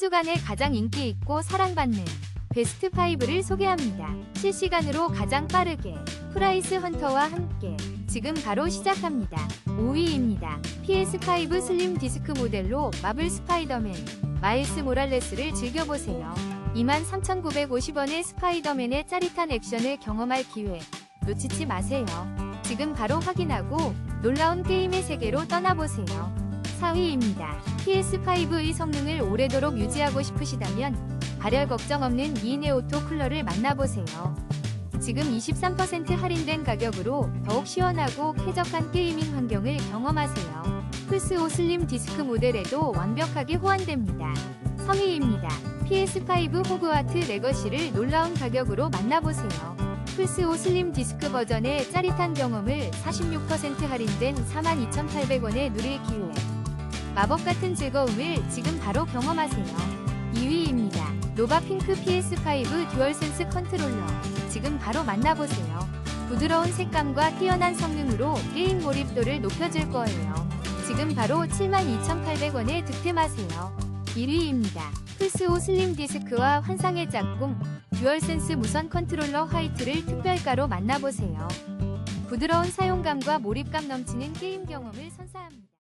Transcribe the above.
주간에 가장 인기 있고 사랑받는 베스트 5를 소개합니다. 실시간으로 가장 빠르게 프라이스 헌터와 함께 지금 바로 시작합니다. 5위입니다. PS5 슬림 디스크 모델로 마블 스파이더맨 마일스 모랄레스를 즐겨보세요. 23,950원의 스파이더맨의 짜릿한 액션을 경험할 기회 놓치지 마세요. 지금 바로 확인하고 놀라운 게임의 세계로 떠나보세요. 4위입니다. PS5의 성능을 오래도록 유지하고 싶으시다면 발열 걱정 없는 이인의 오토 쿨러를 만나보세요. 지금 23% 할인된 가격으로 더욱 시원하고 쾌적한 게이밍 환경을 경험하세요. 플스5 슬림 디스크 모델에도 완벽하게 호환됩니다. 3위입니다. PS5 호그와트 레거시를 놀라운 가격으로 만나보세요. 플스5 슬림 디스크 버전의 짜릿한 경험을 46% 할인된 42,800원에 누릴 기회. 마법 같은 즐거움을 지금 바로 경험하세요. 2위입니다. 노바 핑크 PS5 듀얼센스 컨트롤러. 지금 바로 만나보세요. 부드러운 색감과 뛰어난 성능으로 게임 몰입도를 높여줄 거예요. 지금 바로 72,800원에 득템하세요. 1위입니다. 플스5 슬림 디스크와 환상의 짝꿍 듀얼센스 무선 컨트롤러 화이트를 특별가로 만나보세요. 부드러운 사용감과 몰입감 넘치는 게임 경험을 선사합니다.